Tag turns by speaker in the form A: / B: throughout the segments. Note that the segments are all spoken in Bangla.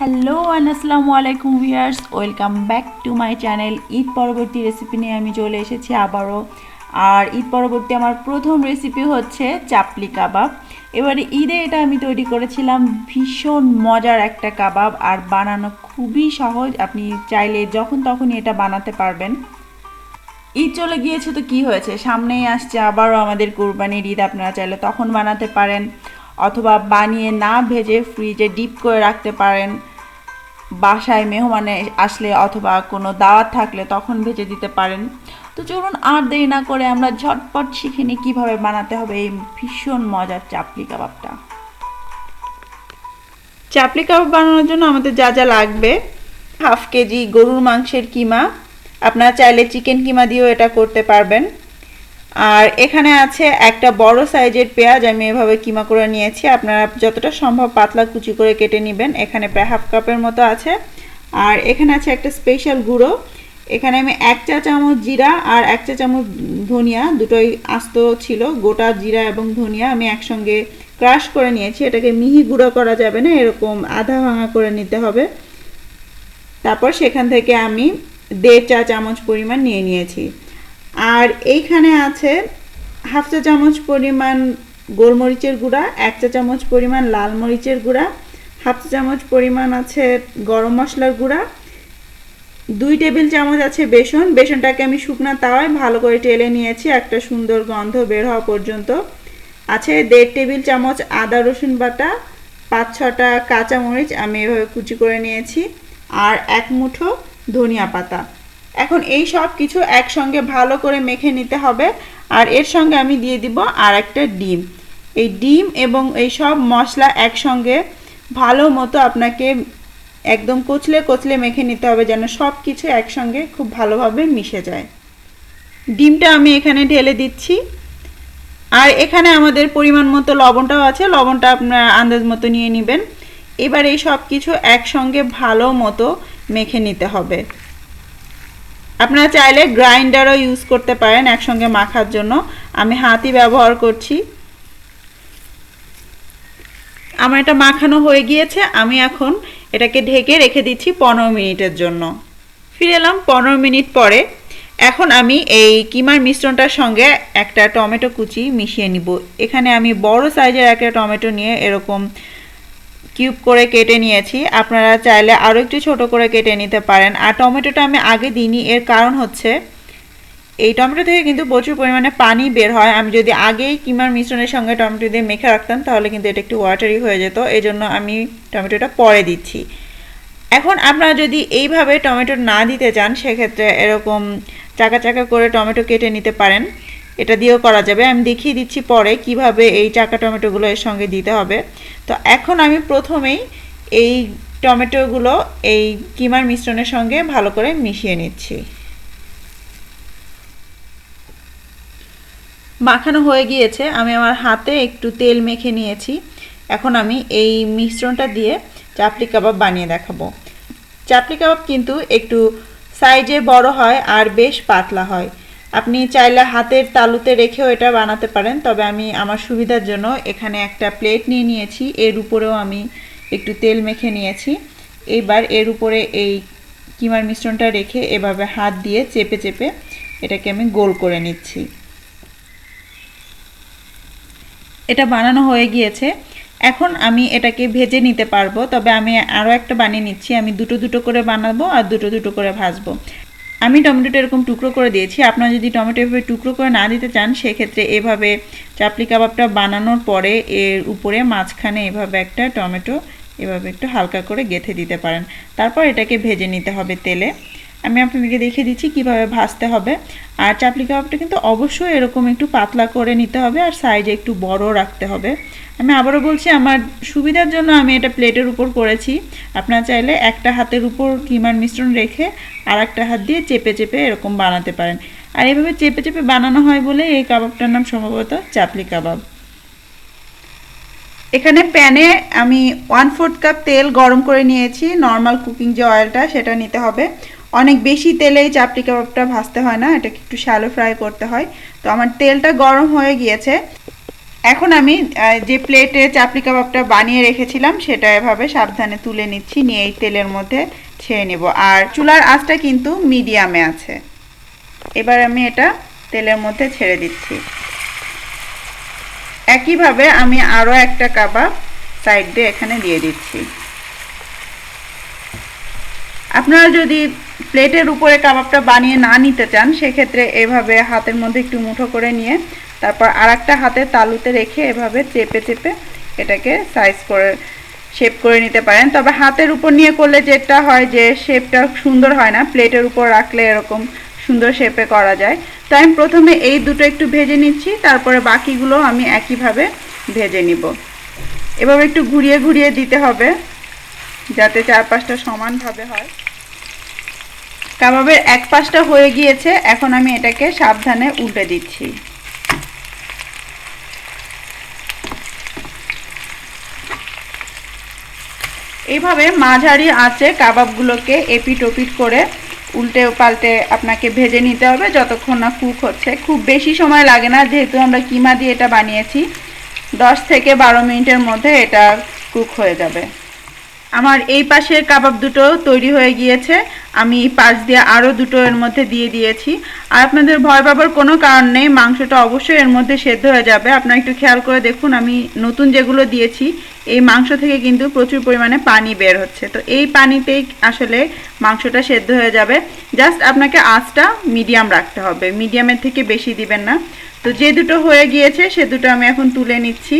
A: হ্যালো অ্যান্ড আসসালামু আলাইকুম viewers welcome back to my channel Eid পরবর্তী রেসিপি নিয়ে আমি চলে এসেছি আবারও। আর ঈদ পরবর্তী আমার প্রথম রেসিপি হচ্ছে চাপলি কাবাব। এবারে ঈদে এটা আমি তৈরি করেছিলাম। ভীষণ মজার একটা কাবাব আর বানানো খুবই সহজ। আপনি চাইলে যখন তখনই এটা বানাতে পারবেন। ঈদ চলে গিয়েছে তো কি হয়েছে? সামনেই আসছে আবারও আমাদের কোরবানির ঈদ। আপনারা চাইলে তখন বানাতে পারেন। অথবা বানিয়ে না ভেজে ফ্রিজে ডিপ করে রাখতে পারেন। বাসায় মেহমানে আসলে অথবা কোনো দাওয়াত থাকলে তখন ভেজে দিতে পারেন। তো চলুন আর দেরি না করে আমরা ঝটপট শিখে নিই কীভাবে বানাতে হবে এই ভীষণ মজার চাপলি কাবাবটা। চাপলি কাবাব বানানোর জন্য আমাদের যা যা লাগবে, হাফ কেজি গরুর মাংসের কিমা, আপনারা চাইলে চিকেন কিমা দিয়েও এটা করতে পারবেন। আর এখানে আছে একটা বড় সাইজের পেঁয়াজ, আমি এভাবে কিমা করে নিয়েছি। আপনারা যতটা সম্ভব পাতলা কুচি করে কেটে নেবেন। এখানে প্রায় হাফ কাপের মতো আছে। আর এখানে আছে একটা স্পেশাল গুঁড়ো। এখানে আমি এক চা চামচ জিরা আর এক চা চামচ ধনিয়া, দুটোই আস্ত ছিল, গোটা জিরা এবং ধনিয়া আমি একসঙ্গে ক্রাশ করে নিয়েছি। এটাকে মিহি গুঁড়ো করা যাবে না, এরকম আধা ভাঙা করে নিতে হবে। তারপর সেখান থেকে আমি দেড় চা চামচ পরিমাণ নিয়ে নিয়েছি। আর এইখানে আছে হাফ চা চামচ পরিমাণ গোলমরিচের গুঁড়া, এক চা চামচ পরিমাণ লাল মরিচের গুঁড়া, হাফ চা চামচ পরিমাণ আছে গরম মশলার গুঁড়া, দুই টেবিল চামচ আছে বেসন। বেসনটাকে আমি শুকনা তাওয়ায় ভালো করে টেলে নিয়েছি, একটা সুন্দর গন্ধ বের হওয়া পর্যন্ত। আছে দেড় টেবিল চামচ আদা রসুন বাটা, পাঁচ ছটা কাঁচামরিচ আমি এভাবে কুচি করে নিয়েছি। আর এক মুঠো ধনিয়া পাতা। এখন এই সব কিছু একসঙ্গে ভালো করে মেখে নিতে হবে। আর এর সঙ্গে আমি দিয়ে দিব আর একটা ডিম। এই ডিম এবং এই সব মশলা একসঙ্গে ভালো মতো আপনাকে একদম কচলে কচলে মেখে নিতে হবে যেন সব কিছু একসঙ্গে খুব ভালোভাবে মিশে যায়। ডিমটা আমি এখানে ঢেলে দিচ্ছি। আর এখানে আমাদের পরিমাণ মতো লবণটাও আছে, লবণটা আপনার আন্দাজ মতো নিয়ে নেবেন। এবার এই সব কিছু একসঙ্গে ভালো মতো মেখে নিতে হবে। আপনারা চাইলে গ্রাইন্ডারও ইউজ করতে পারেন একসঙ্গে মাখার জন্য। আমি হাতি ব্যবহার করছি। আমার এটা মাখানো হয়ে গিয়েছে। আমি এখন এটাকে ঢেকে রেখে দিচ্ছি পনেরো মিনিটের জন্য। ফিরে এলাম পনেরো মিনিট পরে। এখন আমি এই কিমার মিশ্রণটার সঙ্গে একটা টমেটো কুচি মিশিয়ে নিব। এখানে আমি বড় সাইজের একটা টমেটো নিয়ে এরকম কিউব করে কেটে নিয়েছি। আপনারা চাইলে আরও একটু ছোট করে কেটে নিতে পারেন। আর টমেটোটা আমি আগে দিইনি, এর কারণ হচ্ছে এই টমেটো থেকে কিন্তু প্রচুর পরিমাণে পানি বের হয়। আমি যদি আগেই কিমার মিশ্রণের সঙ্গে টমেটো দিয়ে মেখে রাখতাম, তাহলে কিন্তু এটা একটু ওয়াটারি হয়ে যেত। এই জন্য আমি টমেটোটা পরে দিচ্ছি। এখন আপনারা যদি এইভাবে টমেটো না দিতে চান, সেক্ষেত্রে এরকম চাকা চাকা করে টমেটো কেটে নিতে পারেন। এটা দিয়েও করা যাবে। আমি দেখিয়ে দিচ্ছি পরে কীভাবে এই চাকা টমেটোগুলো এর সঙ্গে দিতে হবে। তো এখন আমি প্রথমেই এই টমেটোগুলো এই কিমার মিশ্রণের সঙ্গে ভালো করে মিশিয়ে নিচ্ছি। মাখানো হয়ে গিয়েছে। আমি আমার হাতে একটু তেল মেখে নিয়েছি। এখন আমি এই মিশ্রণটা দিয়ে চাপলি কাবাব বানিয়ে দেখাবো। চাপলি কাবাব কিন্তু একটু সাইজে বড় হয় আর বেশ পাতলা হয়। আপনি চাইলে হাতের তালুতে রেখেও এটা বানাতে পারেন, তবে আমি আমার সুবিধার জন্য এখানে একটা প্লেট নিয়ে নিয়েছি, এর উপরেও আমি একটু তেল মেখে নিয়েছি। এইবার এর উপরে এই কিমার মিশ্রণটা রেখে এভাবে হাত দিয়ে চেপে চেপে এটাকে আমি গোল করে নিচ্ছি। এটা বানানো হয়ে গিয়েছে। এখন আমি এটাকে ভেজে নিতে পারব, তবে আমি আরও একটা বানিয়ে নিচ্ছি। আমি দুটো দুটো করে বানাবো আর দুটো দুটো করে ভাজবো। আমি টমেটোটা এরকম টুকরো করে দিয়েছি। আপনারা যদি টমেটো এভাবে টুকরো করে না দিতে চান, সেক্ষেত্রে এভাবে চাপলি কাবাবটা বানানোর পরে এর উপরে মাঝখানে এভাবে একটা টমেটো এভাবে একটু হালকা করে গেথে দিতে পারেন। তারপর এটাকে ভেজে নিতে হবে তেলে। আমি আপনাদেরকে দেখিয়ে দিচ্ছি কীভাবে ভাজতে হবে। আর চাপলি কাবাবটা কিন্তু অবশ্যই এরকম একটু পাতলা করে নিতে হবে আর সাইজে একটু বড় রাখতে হবে। আমি আবারও বলছি, আমার সুবিধার জন্য আমি এটা প্লেটের উপর করেছি। আপনারা চাইলে একটা হাতের উপর কিমার মিশ্রণ রেখে আর একটা হাত দিয়ে চেপে চেপে এরকম বানাতে পারেন। আর এভাবে চেপে চেপে বানানো হয় বলে এই কাবাবটার নাম সম্ভবত চাপলি কাবাব। এখানে প্যানে আমি ওয়ান ফোর্থ কাপ তেল গরম করে নিয়েছি। নর্মাল কুকিং যে অয়েলটা সেটা নিতে হবে। অনেক বেশি তেলে এই চাপটি কাবাবটা ভাজতে হয় না, এটাকে একটু শ্যালো ফ্রাই করতে হয়। তো আমার তেলটা গরম হয়ে গিয়েছে। এখন আমি যে প্লেটে চাপড়ি কাবাবটা বানিয়ে রেখেছিলাম, সেটা এভাবে সাবধানে তুলে নিচ্ছি, নিয়ে এই তেলের মধ্যে ছেড়ে নেব। আর চুলার আঁচটা কিন্তু মিডিয়ামে আছে। এবার আমি এটা তেলের মধ্যে ছেড়ে দিচ্ছি। একইভাবে আমি আরও একটা কাবাব সাইড দিয়ে এখানে দিয়ে দিচ্ছি। আপনারা যদি প্লেটের উপরে কাবাবটা বানিয়ে না নিতে চান, সেক্ষেত্রে এভাবে হাতের মধ্যে একটু মুঠো করে নিয়ে তারপর আর একটা হাতে তালুতে রেখে এভাবে চেপে চেপে এটাকে সাইজ করে শেপ করে নিতে পারেন। তবে হাতের উপর নিয়ে করলে যেটা হয় যে শেপটা সুন্দর হয় না, প্লেটের উপর রাখলে এরকম সুন্দর শেপে করা যায়। তো আমি প্রথমে এই দুটো একটু ভেজে নিচ্ছি, তারপরে বাকিগুলো আমি একইভাবে ভেজে নিব। এভাবে একটু ঘুরিয়ে ঘুরিয়ে দিতে হবে, যাতে চারপাশটা সমানভাবে হয়। কাবাবের এক পাশটা হয়ে গিয়েছে, এখন আমি এটাকে সাবধানে উল্টে দিচ্ছি। এইভাবে মাঝারি আঁচে কাবাবগুলোকে এপিট ওপিট করে উল্টে পাল্টে আপনাকে ভেজে নিতে হবে, যতক্ষণ না কুক হচ্ছে। খুব বেশি সময় লাগে না, যেহেতু আমরা কিমা দিয়ে এটা বানিয়েছি, দশ থেকে বারো মিনিটের মধ্যে এটা কুক হয়ে যাবে। আমার এই পাশের কাবাব দুটো তৈরি হয়ে গিয়েছে। আমি পাশ দিয়ে আরও দুটো এর মধ্যে দিয়ে দিয়েছি। আর আপনাদের ভয় পাবার কোনো কারণ নেই, মাংসটা অবশ্যই এর মধ্যে সেদ্ধ হয়ে যাবে। আপনারা একটু খেয়াল করে দেখুন, আমি নতুন যেগুলো দিয়েছি, এই মাংস থেকে কিন্তু প্রচুর পরিমাণে পানি বের হচ্ছে। তো এই পানিতেই আসলে মাংসটা সেদ্ধ হয়ে যাবে। জাস্ট আপনাকে আঁচটা মিডিয়াম রাখতে হবে। মিডিয়ামের থেকে বেশি দিবেন না। তো যে দুটো হয়ে গিয়েছে, সে দুটো আমি এখন তুলে নিচ্ছি।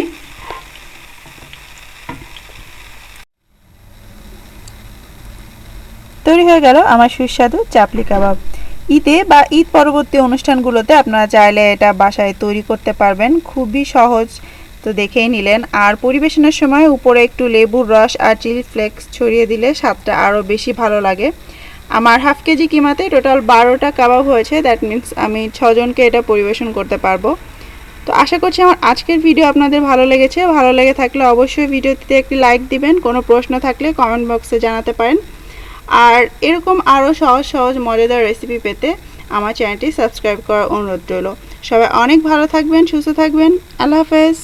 A: তৈরি হয়ে গেল আমার সুস্বাদু চাপলি কাবাব। ঈদে বা ঈদ পরবর্তী অনুষ্ঠানগুলোতে আপনারা চাইলে এটা বাসায় তৈরি করতে পারবেন। খুবই সহজ। তো দেখেই নিলেন। আর পরিবেশনের সময় উপরে একটু লেবুর রস আর চিলি ফ্লেক্স ছড়িয়ে দিলে স্বাদটা আরও বেশি ভালো লাগে। আমার হাফ কেজি কিমাতে টোটাল বারোটা কাবাব হয়েছে। দ্যাট মিন্স আমি ছজনকে এটা পরিবেশন করতে পারব। তো আশা করছি আমার আজকের ভিডিও আপনাদের ভালো লেগেছে। ভালো লেগে থাকলে অবশ্যই ভিডিওটিতে একটি লাইক দিবেন। কোনো প্রশ্ন থাকলে কমেন্ট বক্সে জানাতে পারেন। আর এরকম আরও সহজ সহজ মজাদার রেসিপি পেতে আমার চ্যানেলটি সাবস্ক্রাইব করার অনুরোধ রইল। সবাই অনেক ভালো থাকবেন, সুস্থ থাকবেন। আল্লাহ হাফেজ।